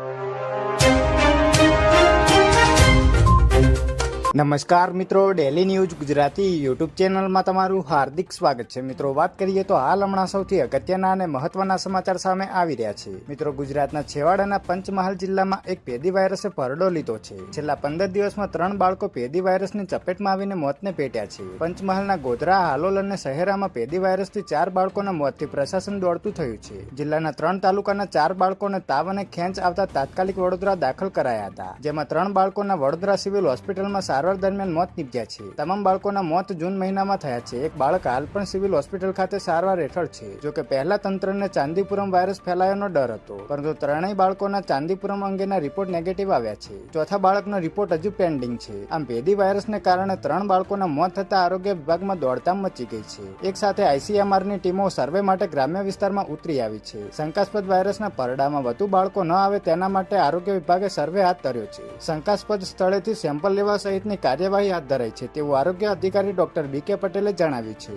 you. નમસ્કાર મિત્રો daily news Gujarati YouTube ચેનલમાં તમારું હાર્દિક સ્વાગત છે. મિત્રો, વાત કરીએ તો હાલ હમણાં સૌથી અગત્યના અને મહત્વના સમાચાર સામે આવી રહ્યા છે. મિત્રો, ગુજરાતના છેવાડાના પંચમહાલ જિલ્લામાં એક પેદી વાયરસે પરડો લીધો છે. છેલ્લા પંદર દિવસમાં ત્રણ બાળકો પેદી વાયરસની ચપેટમાં આવીને મોતને પેટ્યા છે. પંચમહાલના ગોધરા, હાલોલ અને શહેરામાં પેદી વાયરસથી ચાર બાળકોના મોતથી પ્રશાસન દોડતું થયું છે. જિલ્લાના ત્રણ તાલુકાના ચાર બાળકોને તાવ અને ખેંચ આવતા તાત્કાલિક વડોદરા દાખલ કરાયા હતા. જેમાં ત્રણ બાળકોના વડોદરા સિવિલ હોસ્પિટલમાં સારવાર દરમિયાન મોત નીપજ્યા છે. તમામ બાળકોના મોત જૂન મહિનામાં થયા છે. એક બાળક હાલ પણ સિવિલ હોસ્પિટલ ખાતે સારવાર હેઠળ છે. જો કે પહેલા તંત્રને ચાંદીપુરમ વાયરસ ફેલાયોનો ડર હતો. પરંતુ ત્રણેય બાળકોના ચાંદીપુરમ અંગેના રિપોર્ટ નેગેટિવ આવ્યા છે. ચોથા બાળકનો રિપોર્ટ હજુ પેન્ડિંગ છે. આમ પેદી વાયરસને કારણે ત્રણ બાળકોના મોત થતા આરોગ્ય વિભાગમાં દોડધામ મચી ગઈ છે. એક સાથે આઈસીએમઆરની ટીમો સર્વે માટે ગ્રામ્ય વિસ્તારમાં ઉતરી આવી છે. શંકાસ્પદ વાયરસના પરડામાં વધુ બાળકો ન આવે તેના માટે આરોગ્ય વિભાગે સર્વે હાથ ધર્યો છે. શંકાસ્પદ સ્થળેથી સેમ્પલ લેવા સહિતની કાર્યવાહી હાથ ધરાઈ છે તેવું આરોગ્ય અધિકારી ડોક્ટર બી કે પટેલે જણાવ્યું છે.